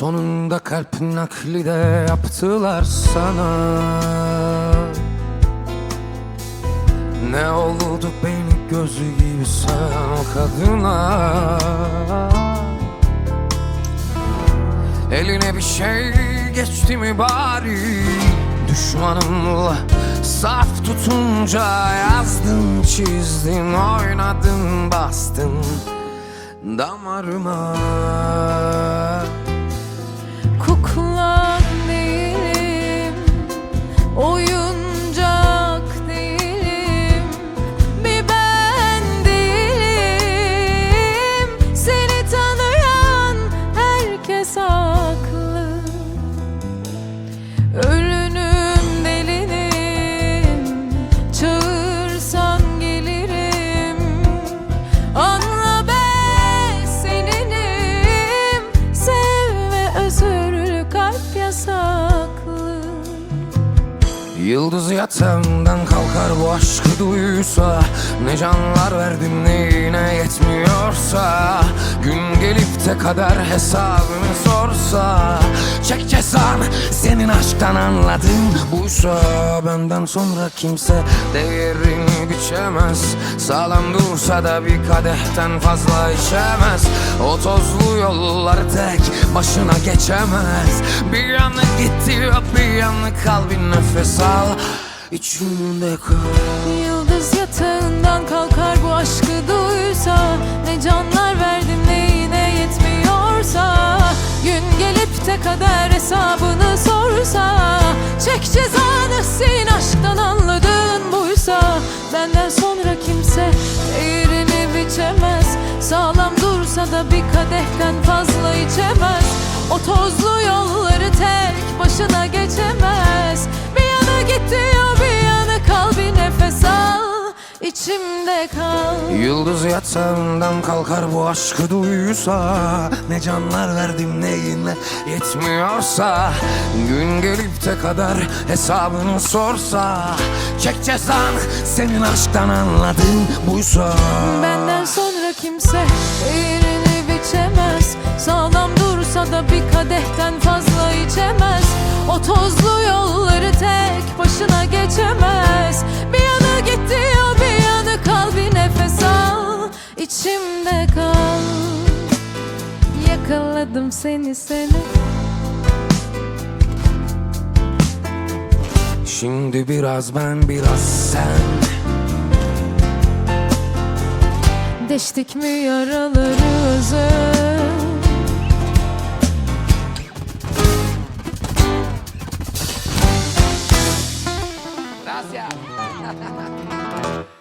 Sonunda kalp nakli de yaptılar sana. Ne oldu beni gözü gibi sen o kadına? Eline bir şey geçti mi bari? Düşmanımla saf tutunca Yazdın çizdin oynadın bastın Damarıma Yıldız yatağından kalkar bu aşkı duysa. Ne canlar verdim neyine yetmiyorsa. Gün gelip de kader hesabını sorsa. Çek senin aşktan anladın Buysa benden sonra kimse değerini biçemez. Sağlam dursa da bir kadehten fazla içemez. O tozlu yolları tek başına geçemez. Bir yanı gitti bir yanı kal bir nefes al. İçimde kal buysa Benden sonra kimse değerini biçemez. Sağlam dursa da bir kadehten fazla içemez. O tozlu yolları tek başına geçemez içimde kal. Yıldız yatağından kalkar bu aşkı duysa Ne canlar verdim neyine yetmiyorsa Gün gelip de kadar hesabını sorsa Çek cezanı senin aşktan anladın buysa. Benden sonra kimse yerini biçemez. Sağlam dursa da bir kadehten fazla içemez. O tozlu yolları tek başına geçemez. Bir yana git Yakaladım seni seni. Şimdi biraz ben biraz sen. Deştik mi yaralarımızı Gracias.